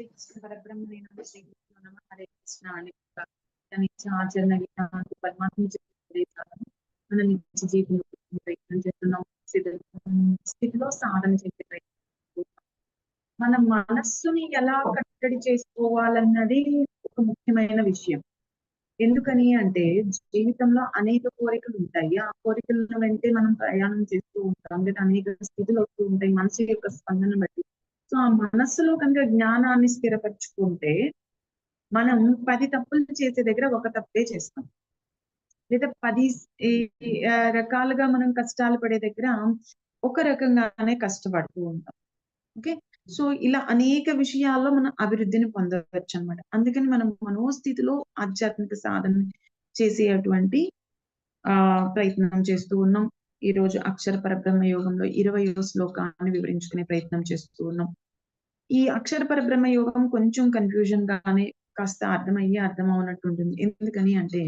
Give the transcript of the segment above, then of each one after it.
శ్రీకృష్ణ పరబ్రహ్మ నేను శ్రీకృష్ణ నమ హరే కృష్ణ ఆచరణ విధానాలు పరమాత్మ మన నిత్య జీవితంలో ప్రయత్నం చేస్తున్నాం స్థితిలో సాధన చేసే ప్రయత్నం మన మనస్సుని ఎలా కట్టడి చేసుకోవాలన్నది ఒక ముఖ్యమైన విషయం. ఎందుకని అంటే జీవితంలో అనేక కోరికలు ఉంటాయి. ఆ కోరికలను వెంటే మనం ప్రయాణం చేస్తూ ఉంటాం. లేదా అనేక స్థితులు వస్తూ ఉంటాయి. మనసు యొక్క స్పందన బట్టి. సో ఆ మనస్సులో కనుక జ్ఞానాన్ని స్థిరపరచుకుంటే మనం పది తప్పులు చేసే దగ్గర ఒక తప్పే చేస్తాం. లేదా పది ఈ- రకాలుగా మనం కష్టాలు పడే దగ్గర ఒక రకంగానే కష్టపడుతూ ఉంటాం. ఓకే? సో ఇలా అనేక విషయాల్లో మనం అభివృద్ధిని పొందవచ్చు అన్నమాట అందుకని మనం మనోస్థితిలో ఆధ్యాత్మిక సాధన చేసేటువంటి ఆ ప్రయత్నం చేస్తూ ఉన్నాం. ఈ రోజు అక్షర పరబ్రహ్మ యోగంలో ఇరవయో శ్లోకాన్ని వివరించుకునే ప్రయత్నం చేస్తూ ఉన్నాం. ఈ అక్షర పరబ్రహ్మ యోగం కొంచెం కన్ఫ్యూజన్ గానే కాస్త అర్థమయ్యి అర్థం అవునట్టు ఉంటుంది ఎందుకని అంటే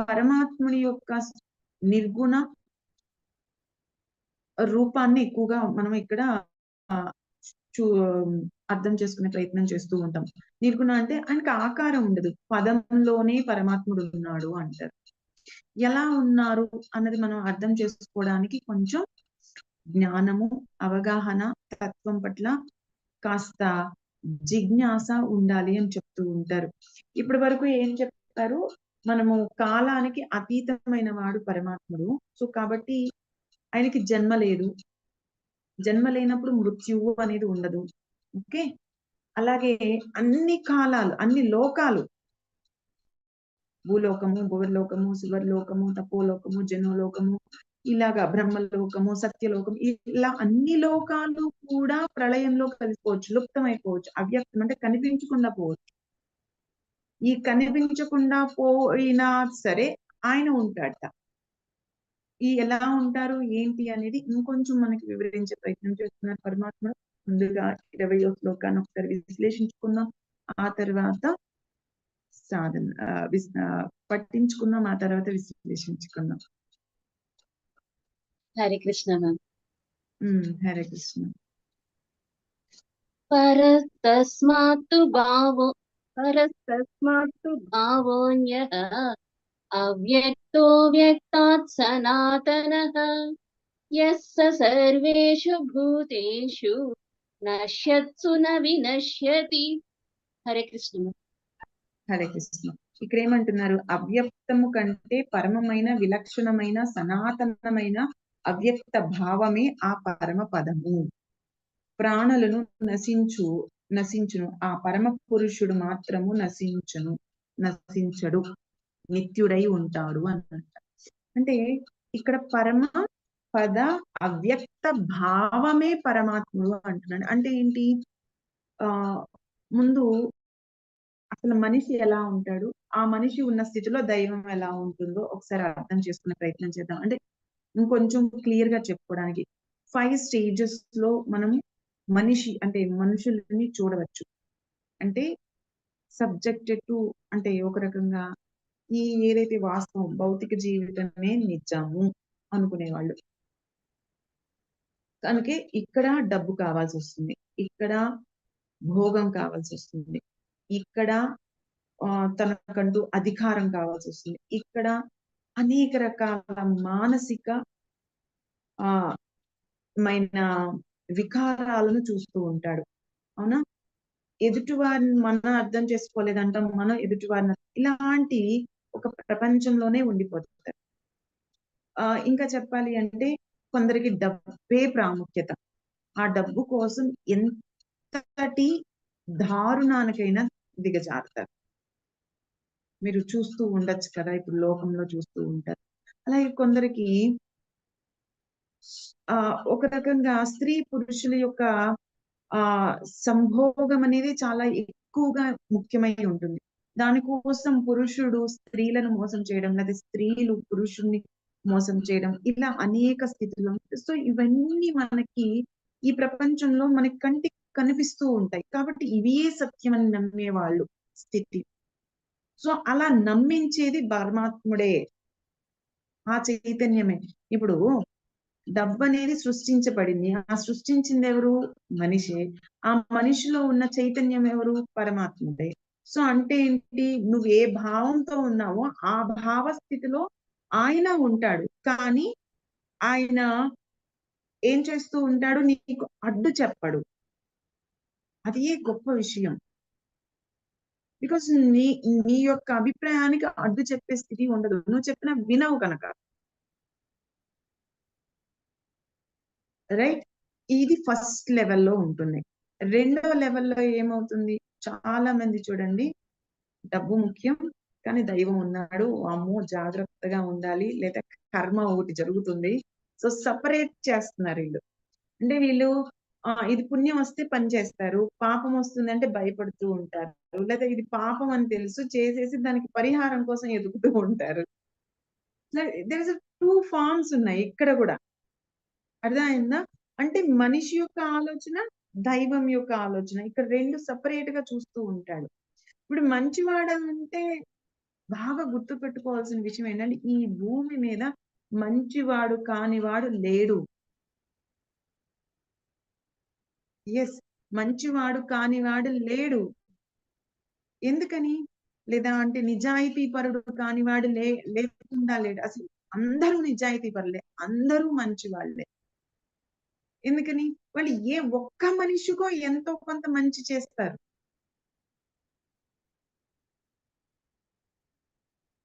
పరమాత్ముడి యొక్క నిర్గుణ రూపాన్ని ఎక్కువగా మనం ఇక్కడ చూ అర్థం చేసుకునే ప్రయత్నం చేస్తూ ఉంటాం. నిర్గుణ అంటే ఆయనకి ఆకారం ఉండదు. పదంలోనే పరమాత్ముడు ఉన్నాడు అంటారు. ఎలా ఉన్నారు అన్నది మనం అర్థం చేసుకోవడానికి కొంచెం జ్ఞానము అవగాహన తత్వం పట్ల కాస్త జిజ్ఞాస ఉండాలి అని చెప్తూ ఉంటారు. ఇప్పటి వరకు ఏం చెప్తారు మనము కాలానికి అతీతమైన వాడు పరమాత్ముడు. సో కాబట్టి ఆయనకి జన్మ లేదు. జన్మ లేనప్పుడు మృత్యువు అనేది ఉండదు. ఓకే? అలాగే అన్ని కాలాలు అన్ని లోకాలు భూలోకము భువర్లోకము శివర్లోకము తపోలోకము జనోలోకము ఇలాగా బ్రహ్మలోకము సత్యలోకము ఇలా అన్ని లోకాలు కూడా ప్రళయంలో కలిసిపోవచ్చు లుప్తమైపోవచ్చు అవ్యక్తం అంటే కనిపించకుండా పోవచ్చు. ఈ కనిపించకుండా పోయినా సరే ఆయన ఉంటాడట. ఈ ఎలా ఉంటారు ఏంటి అనేది ఇంకొంచెం మనకి వివరించే ప్రయత్నం చేస్తున్నారు పరమాత్మ ముందుగా ఇరవై శ్లోకాన్ని ఒకసారి విశ్లేషించుకుందాం. ఆ తర్వాత సాధన ఆ, విస్- ఆ, పట్టించుకుందాం ఆ తర్వాత విశ్లేషించుకుందాం హరే కృష్ణ మ్యామ్ ఉమ్, హరే కృష్ణ परस्तस्मात्तु भावो परस्तस्मात्तु भावोऽन्यः अव्यक्तो व्यक्तात् सनातनः यः स सर्वेषु भूतेषु नश्यत्सु न विनश्यति हरे कृष्ण మ్యామ్. హరే కృష్ణ ఇక్కడ ఏమంటున్నారు? అవ్యక్తము కంటే పరమమైన విలక్షణమైన సనాతనమైన అవ్యక్త భావమే ఆ పరమ పదము. ప్రాణులను నశించు నశించును. ఆ పరమ పురుషుడు మాత్రము నశించును నశించడు. నిత్యుడై ఉంటాడు అన్నమాట అంటే ఇక్కడ పరమ పద అవ్యక్త భావమే పరమాత్ముడు అంటున్నాడు. అంటే ఏంటి? ఆ ముందు అసలు మనిషి ఎలా ఉంటాడు? ఆ మనిషి ఉన్న స్థితిలో దైవం ఎలా ఉంటుందో ఒకసారి అర్థం చేసుకునే ప్రయత్నం చేద్దాం. అంటే ఇంకొంచెం క్లియర్గా చెప్పుకోవడానికి ఫైవ్ స్టేజెస్లో మనం మనిషి అంటే మనుషులని చూడవచ్చు. అంటే సబ్జెక్టెడ్ టు అంటే ఒక రకంగా ఈ ఏదైతే వాస్తవం భౌతిక జీవితమే నిజాము అనుకునేవాళ్ళు. కనుక ఇక్కడ డబ్బు కావాల్సి వస్తుంది. ఇక్కడ భోగం కావాల్సి వస్తుంది. ఇక్కడ ఆ, తనకంటూ అధికారం కావాల్సి వస్తుంది ఇక్కడ అనేక రకాల మానసిక ఆ మైన వికారాలను చూస్తూ ఉంటాడు. అవునా? ఎదుటివారిని మనం అర్థం చేసుకోలేదంటాం మనం ఎదుటివారిని ఇలాంటి ఒక ప్రపంచంలోనే ఉండిపోతారు. ఆ ఇంకా చెప్పాలి అంటే కొందరికి డబ్బే ప్రాముఖ్యత. ఆ డబ్బు కోసం ఎంతటి దారుణానికైనా దిగజారుతారు. మీరు చూస్తూ ఉండొచ్చు కదా ఇప్పుడు లోకంలో చూస్తూ ఉంటారు. అలాగే కొందరికి ఆ ఒక రకంగా స్త్రీ పురుషుల యొక్క ఆ సంభోగం అనేది చాలా ఎక్కువగా ముఖ్యమై ఉంటుంది. దానికోసం పురుషుడు స్త్రీలను మోసం చేయడం లేదా స్త్రీలు పురుషుణ్ణి మోసం చేయడం ఇలా అనేక స్థితిలో సో ఇవన్నీ మనకి ఈ ప్రపంచంలో మనకి కంటికి కనిపిస్తూ ఉంటాయి. కాబట్టి ఇవే సత్యం అని నమ్మేవాళ్ళు స్థితి. సో అలా నమ్మించేది పరమాత్ముడే. ఆ చైతన్యమే. ఇప్పుడు డబ్బు అనేది సృష్టించబడింది. ఆ సృష్టించింది ఎవరు? మనిషే. ఆ మనిషిలో ఉన్న చైతన్యం ఎవరు? పరమాత్ముడే. సో అంటే ఏంటి? నువ్వు ఏ భావంతో ఉన్నావో ఆ భావ స్థితిలో ఆయన ఉంటాడు. కానీ ఆయన ఏం చేస్తూ ఉంటాడు? నీకు అడ్డు చెప్పడు. అది గొప్ప విషయం. బికాస్ నీ నీ యొక్క అభిప్రాయానికి అడ్డు చెప్పే స్థితి ఉండదు. నువ్వు చెప్పిన వినవు కనుక. రైట్ ఇది ఫస్ట్ లెవెల్లో ఉంటుంది. రెండవ లెవెల్లో ఏమవుతుంది? చాలా మంది చూడండి డబ్బు ముఖ్యం కానీ దైవం ఉన్నాడు. అమ్మో జాగ్రత్తగా ఉండాలి. లేదా కర్మ ఒకటి జరుగుతుంది. సో సపరేట్ చేస్తున్నారు వీళ్ళు. అంటే వీళ్ళు ఆ ఇది పుణ్యం వస్తే పని చేస్తారు. పాపం వస్తుంది అంటే భయపడుతూ ఉంటారు. లేదా ఇది పాపం అని తెలుసు చేసేసి దానికి పరిహారం కోసం ఎదుగుతూ ఉంటారు. దర్ ఇస్ టూ ఫార్మ్స్ ఉన్నాయి ఇక్కడ కూడా. అర్థమైందా? అంటే మనిషి యొక్క ఆలోచన దైవం యొక్క ఆలోచన. ఇక్కడ రెండు సపరేట్గా చూస్తూ ఉంటాడు. ఇప్పుడు మంచివాడు అంటే బాగా గుర్తు పెట్టుకోవాల్సిన విషయం ఏంటంటే ఈ భూమి మీద మంచివాడు కానివాడు లేడు. ఎస్ మంచివాడు కానివాడు లేడు. ఎందుకని? లేదా అంటే నిజాయితీ పరుడు కానివాడు లే లేకుండా లేడు. అసలు అందరూ నిజాయితీ పరులే అందరూ మంచి వాళ్ళే ఎందుకని? వాళ్ళు ఏ ఒక్క మనిషికో ఎంతో కొంత మంచి చేస్తారు.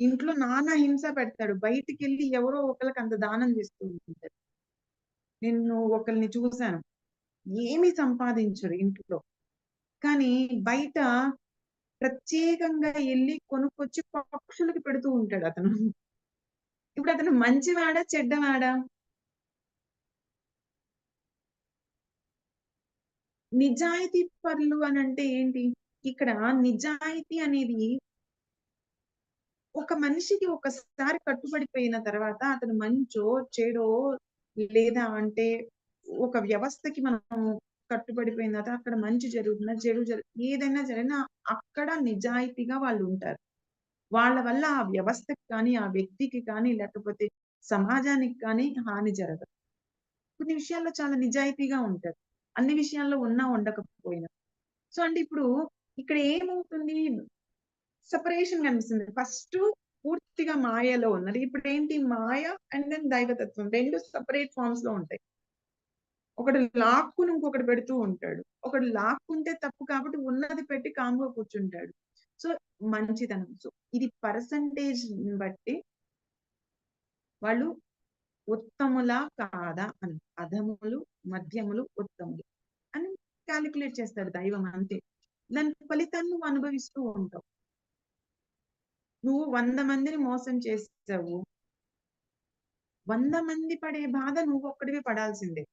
ఇంట్లో నానా హింస పెడతాడు. బయటికి వెళ్ళి ఎవరో ఒకరికి అంత దానం చేస్తూ ఉంటారు నేను ఒకరిని చూశాను. ఏమి సంపాదించరు ఇంట్లో. కానీ బయట ప్రత్యేకంగా వెళ్ళి కొనుక్కొచ్చి పక్షులకి పెడుతూ ఉంటాడు అతను. ఇప్పుడు అతను మంచివాడా చెడ్డవాడా? నిజాయితీ పరులు అని అంటే ఏంటి? ఇక్కడ నిజాయితీ అనేది ఒక మనిషికి ఒకసారి కట్టుబడిపోయిన తర్వాత అతను మంచో చెడో లేదా అంటే ఒక వ్యవస్థకి మనం కట్టుబడిపోయిన తర్వాత అక్కడ మంచి జరుగుతున్నా చెడు జరు ఏదైనా జరిగినా అక్కడ నిజాయితీగా వాళ్ళు ఉంటారు. వాళ్ళ వల్ల ఆ వ్యవస్థకి కానీ ఆ వ్యక్తికి కానీ లేకపోతే సమాజానికి కానీ హాని జరగదు. కొన్ని విషయాల్లో చాలా నిజాయితీగా ఉంటారు. అన్ని విషయాల్లో ఉన్నా ఉండకపోయినా. సో అంటే ఇప్పుడు ఇక్కడ ఏమవుతుంది? సపరేషన్ కనిపిస్తుంది. ఫస్ట్ పూర్తిగా మాయలో ఉన్నది. ఇప్పుడు ఏంటి మాయ అండ్ దెన్ దైవతత్వం. రెండు సపరేట్ ఫార్మ్స్లో ఉంటాయి. ఒకడు లాక్కుని ఇంకొకటి పెడుతూ ఉంటాడు. ఒకడు లాక్కుంటే తప్పు కాబట్టి ఉన్నది పెట్టి కామ్గా కూర్చుంటాడు. సో మంచితనం. సో ఇది పర్సంటేజ్ బట్టి వాళ్ళు ఉత్తములా కాదా అని. అధములు మధ్యములు ఉత్తములు అని క్యాలిక్యులేట్ చేస్తాడు దైవం అంతే. దాని ఫలితాన్ని నువ్వు అనుభవిస్తూ ఉంటావు. నువ్వు వంద మందిని మోసం చేసావు. వంద మంది పడే బాధ నువ్వు ఒక్కడివి పడాల్సిందే.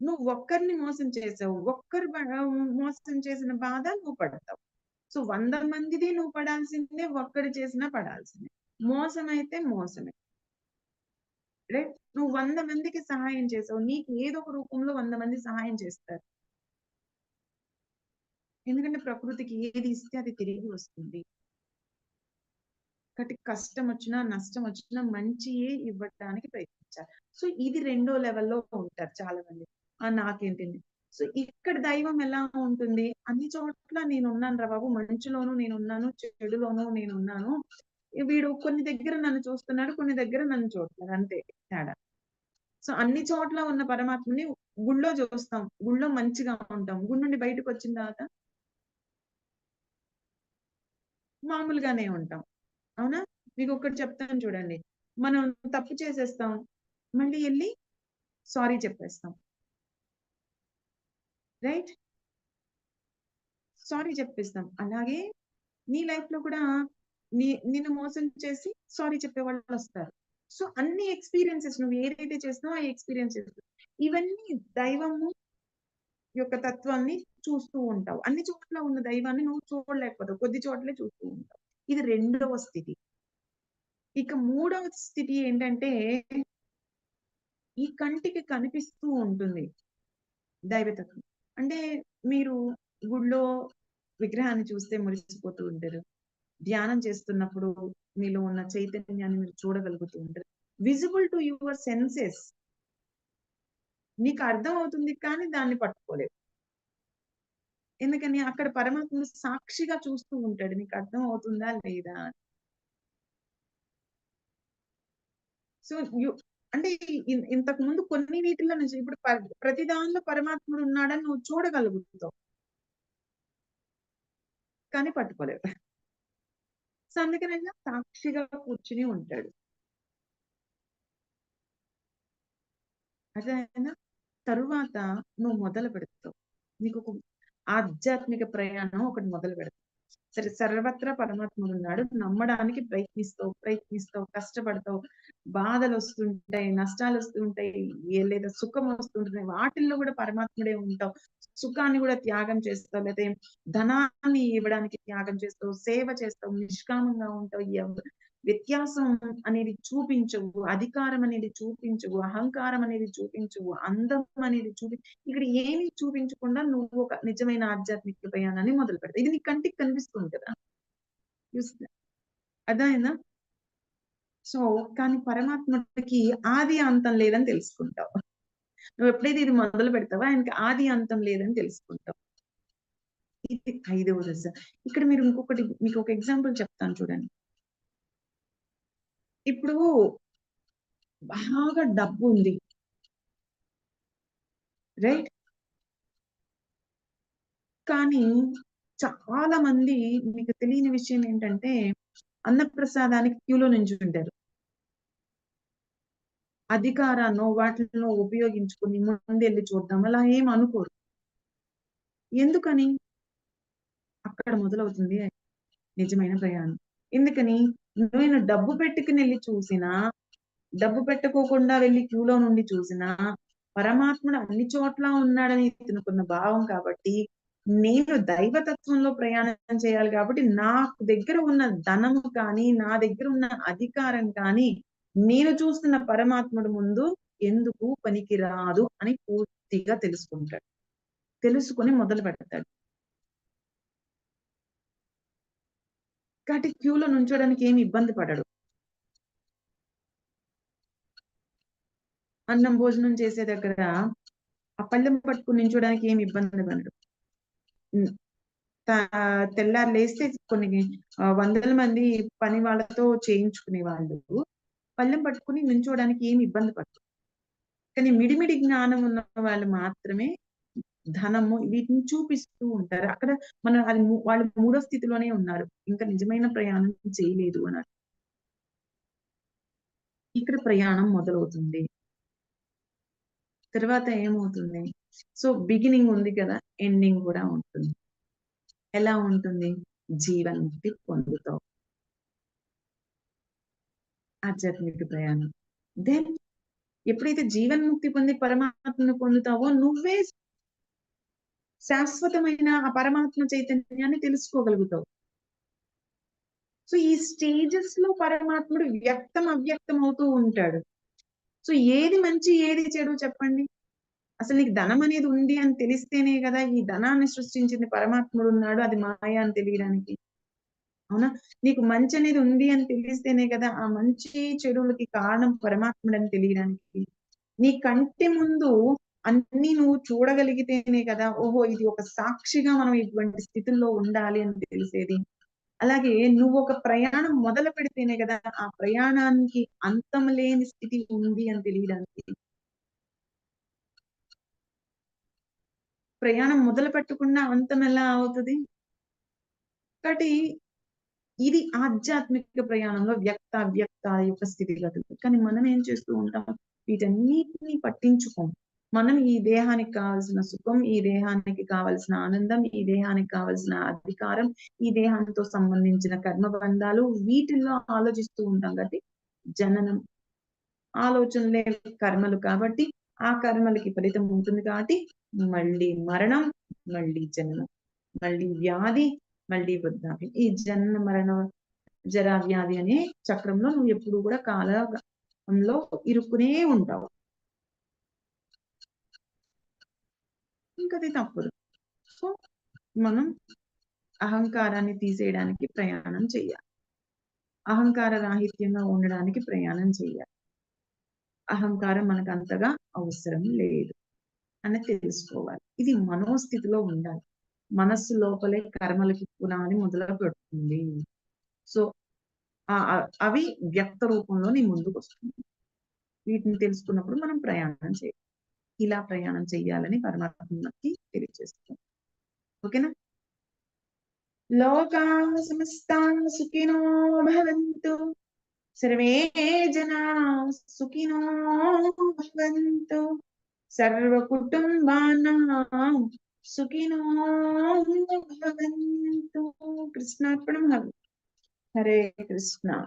నువ్వు ఒక్కరిని మోసం చేసావు. ఒక్కరు మోసం చేసిన బాధ నువ్వు పడతావు. సో వంద మందిది నువ్వు పడాల్సిందే ఒక్కడు చేసినా పడాల్సిందే. మోసం అయితే మోసమే. రైట్? నువ్వు వంద మందికి సహాయం చేసావు. నీకు ఏదో ఒక రూపంలో వంద మంది సహాయం చేస్తారు. ఎందుకంటే ప్రకృతికి ఏది ఇస్తే అది తిరిగి వస్తుంది. ఒకటి కష్టం వచ్చినా నష్టం వచ్చినా మంచియే ఇవ్వడానికి ప్రయత్నించాలి. సో ఇది రెండో లెవెల్లో ఉంటారు చాలా మంది ఆ నాకేంటింది సో ఇక్కడ దైవం ఎలా ఉంటుంది? అన్ని చోట్ల నేను ఉన్నాను రా బాబు మంచిలోను నేను ఉన్నాను చెడులోను నేను ఉన్నాను వీడు కొన్ని దగ్గర నన్ను చూస్తున్నాడు కొన్ని దగ్గర నన్ను చూస్తున్నాడు అంతే తేడా. సో అన్ని చోట్ల ఉన్న పరమాత్మని గుళ్ళో చూస్తాం గుళ్ళో మంచిగా ఉంటాం. గుడి నుండి బయటకు వచ్చిన తర్వాత మామూలుగానే ఉంటాం. అవునా? మీకు ఒకటి చెప్తాను చూడండి. మనం తప్పు చేసేస్తాం మళ్ళీ వెళ్ళి సారీ చెప్పేస్తాం. రైట్? సారీ చెప్పేస్తాం. అలాగే నీ లైఫ్లో కూడా నీ నిన్ను మోసం చేసి సారీ చెప్పే వాళ్ళు వస్తారు. సో అన్ని ఎక్స్పీరియన్సెస్ నువ్వు ఏదైతే చేస్తున్నావు ఆ ఎక్స్పీరియన్సెస్ ఇవన్నీ దైవము యొక్క తత్వాన్ని చూస్తూ ఉంటావు. అన్ని చోట్ల ఉన్న దైవాన్ని నువ్వు చూడలేకపోతావు. కొద్ది చోట్లే చూస్తూ ఉంటావు. ఇది రెండవ స్థితి. ఇక మూడవ స్థితి ఏంటంటే ఈ కంటికి కనిపిస్తూ ఉంటుంది దైవతత్వం. అంటే మీరు గుళ్ళో విగ్రహాన్ని చూస్తే మురిసిపోతూ ఉంటారు. ధ్యానం చేస్తున్నప్పుడు మీలో ఉన్న చైతన్యాన్ని మీరు చూడగలుగుతూ ఉంటారు. విజిబుల్ టు యువర్ సెన్సెస్ నీకు అర్థం అవుతుంది కానీ దాన్ని పట్టుకోలేదు ఎందుకని అక్కడ పరమాత్మ సాక్షిగా చూస్తూ ఉంటాడు. నీకు అర్థం అవుతుందా లేదా? సో యు అంటే ఇంతకు ముందు కొన్ని నీటిలో నుంచి ఇప్పుడు ప్రతి దానిలో పరమాత్ముడు ఉన్నాడని నువ్వు చూడగలుగుతావు. కానీ పట్టుకోలేవు. సో అందుకనైనా సాక్షిగా కూర్చుని ఉంటాడు. అట్లా తరువాత నువ్వు మొదలు పెడతావు. నీకు ఒక ఆధ్యాత్మిక ప్రయాణం ఒకటి మొదలు పెడతాం. సరే సర్వత్రా పరమాత్ముడు ఉన్నాడు నమ్మడానికి ప్రయత్నిస్తావు ప్రయత్నిస్తావు కష్టపడతావు. బాధలు వస్తుంటాయి నష్టాలు వస్తుంటాయి ఏ లేదా సుఖం వస్తుంటాయి వాటిల్లో కూడా పరమాత్ముడే ఉంటావు. సుఖాన్ని కూడా త్యాగం చేస్తావు. లేదా ధనాన్ని ఇవ్వడానికి త్యాగం చేస్తావు. సేవ చేస్తావు. నిష్కామంగా ఉంటావు. వ్యత్యాసం అనేది చూపించవు అధికారం అనేది చూపించవు అహంకారం అనేది చూపించవు అందం అనేది చూపి ఇక్కడ ఏమి చూపించకుండా నువ్వు ఒక నిజమైన ఆధ్యాత్మిక ప్రయాణాన్ని మొదలు పెడతావు. ఇది నీ కంటికి కనిపిస్తుంది కదా. చూస్తే. అర్థమైందా? సో కానీ పరమాత్మకి ఆది అంతం లేదని తెలుసుకుంటావు. నువ్వు ఎప్పుడైతే ఇది మొదలు పెడతావో ఆయనకి ఆది అంతం లేదని తెలుసుకుంటావు. ఇది ఐదవ దశ. ఇక్కడ మీరు ఇంకొకటి మీకు ఒక ఎగ్జాంపుల్ చెప్తాను చూడండి. ఇప్పుడు బాగా డబ్బు ఉంది. రైట్? కానీ చాలా మంది మీకు తెలియని విషయం ఏంటంటే అన్నప్రసాదానికి క్యూలో నుంచి ఉంటారు అధికారాన్ని వాటిలో ఉపయోగించుకుని ముందెళ్ళి చూద్దాం అలా ఏం అనుకోరు. ఎందుకని? అక్కడ మొదలవుతుంది నిజమైన ప్రయాణం. ఎందుకని? నేను డబ్బు పెట్టుకుని వెళ్ళి చూసినా డబ్బు పెట్టుకోకుండా వెళ్ళి క్యూలో నుండి చూసినా పరమాత్ముడు అన్ని చోట్ల ఉన్నాడని తినుకున్న భావం కాబట్టి నేను దైవతత్వంలో ప్రయాణం చేయాలి కాబట్టి నాకు దగ్గర ఉన్న ధనము కానీ నా దగ్గర ఉన్న అధికారం కానీ నేను చూస్తున్న పరమాత్ముడు ముందు ఎందుకు పనికిరాదు అని పూర్తిగా తెలుసుకుంటాడు. తెలుసుకుని మొదలు పెడతాడు. కాబట్టి క్యూలో నుంచోడానికి ఏమి ఇబ్బంది పడడు. అన్నం భోజనం చేసే దగ్గర ఆ పళ్ళెం పట్టుకుని నించోడానికి ఏమి ఇబ్బంది పడడు. తెల్లారు లేస్తే కొన్ని వందల మంది పని వాళ్ళతో చేయించుకునే వాళ్ళు పళ్ళెం పట్టుకుని నించోడానికి ఏమి ఇబ్బంది పడదు కానీ మిడిమిడి జ్ఞానం ఉన్న వాళ్ళు మాత్రమే ధనము వీటిని చూపిస్తూ ఉంటారు. అక్కడ మన అది వాళ్ళు మూడో స్థితిలోనే ఉన్నారు. ఇంకా నిజమైన ప్రయాణం చేయలేదు అన్నారు ఇక్కడ ప్రయాణం మొదలవుతుంది. తర్వాత ఏమవుతుంది? సో బిగినింగ్ ఉంది కదా ఎండింగ్ కూడా ఉంటుంది. ఎలా ఉంటుంది? జీవన్ముక్తి పొందుతావు ఆధ్యాత్మిక ప్రయాణం. దెన్ ఎప్పుడైతే జీవన్ముక్తి పొంది పరమాత్మను పొందుతావో నువ్వే శాశ్వతమైన ఆ పరమాత్మ చైతన్యాన్ని తెలుసుకోగలుగుతావు. సో ఈ స్టేజెస్లో పరమాత్ముడు వ్యక్తం అవ్యక్తం అవుతూ ఉంటాడు. సో ఏది మంచి ఏది చెడు చెప్పండి? అసలు నీకు ధనం అనేది ఉంది అని తెలిస్తేనే కదా ఈ ధనాన్ని సృష్టించింది పరమాత్ముడు ఉన్నాడు అది మాయ అని తెలియడానికి. అవునా? నీకు మంచి అనేది ఉంది అని తెలిస్తేనే కదా ఆ మంచి చెడులకి కారణం పరమాత్ముడు అని తెలియడానికి. నీ కంటి ముందు అన్ని నువ్వు చూడగలిగితేనే కదా ఓహో ఇది ఒక సాక్షిగా మనం ఇటువంటి స్థితిలో ఉండాలి అని తెలిసేది. అలాగే నువ్వు ఒక ప్రయాణం మొదలు పెడితేనే కదా ఆ ప్రయాణానికి అంతం లేని స్థితి ఉంది అని తెలియడానికి. ప్రయాణం మొదలు పెట్టకుండా అంతం ఎలా అవుతుంది? కాబట్టి ఇది ఆధ్యాత్మిక ప్రయాణంలో వ్యక్త అవ్యక్త యొక్క స్థితిగతులు కానీ మనం ఏం చేస్తూ ఉంటాం? వీటన్నిటిని పట్టించుకోము. మనం ఈ దేహానికి కావలసిన సుఖం ఈ దేహానికి కావలసిన ఆనందం ఈ దేహానికి కావాల్సిన అధికారం ఈ దేహంతో సంబంధించిన కర్మ బంధాలు వీటిల్లో ఆలోచిస్తూ ఉంటాం కాబట్టి జననం. ఆలోచనలే కర్మలు కాబట్టి ఆ కర్మలకి ఫలితం ఉంటుంది కాబట్టి మళ్ళీ మరణం మళ్ళీ జననం మళ్ళీ వ్యాధి మళ్ళీ వృద్ధాప్యం. ఈ జనన మరణ జరా వ్యాధి అనే చక్రంలో నువ్వు ఎప్పుడు కూడా కాలంలో ఇరుక్కునే ఉంటావు. ఇంకా అది తప్పదు సో మనం అహంకారాన్ని తీసేయడానికి ప్రయాణం చేయాలి. అహంకార రాహిత్యంగా ఉండడానికి ప్రయాణం చేయాలి. అహంకారం మనకు అంతగా అవసరం లేదు అని తెలుసుకోవాలి. ఇది మనోస్థితిలో ఉండాలి. మనస్సు లోపలే కర్మలకి పునాది మొదలు పెడుతుంది సో ఆ- అవి వ్యక్త రూపంలో నీ ముందుకు వస్తుంది వీటిని తెలుసుకున్నప్పుడు మనం ప్రయాణం చేయాలి. ఇలా ప్రయాణం చేయాలని పరమాత్మ మనకి తెలియజేస్తాం ఓకేనా? లోకా సమస్తా సుఖినో భవంతు. సర్వే జనా సుఖినో భవంతు. సర్వ కుటుంబానాం సుఖినో భవంతు. కృష్ణార్పణం. హరే కృష్ణ.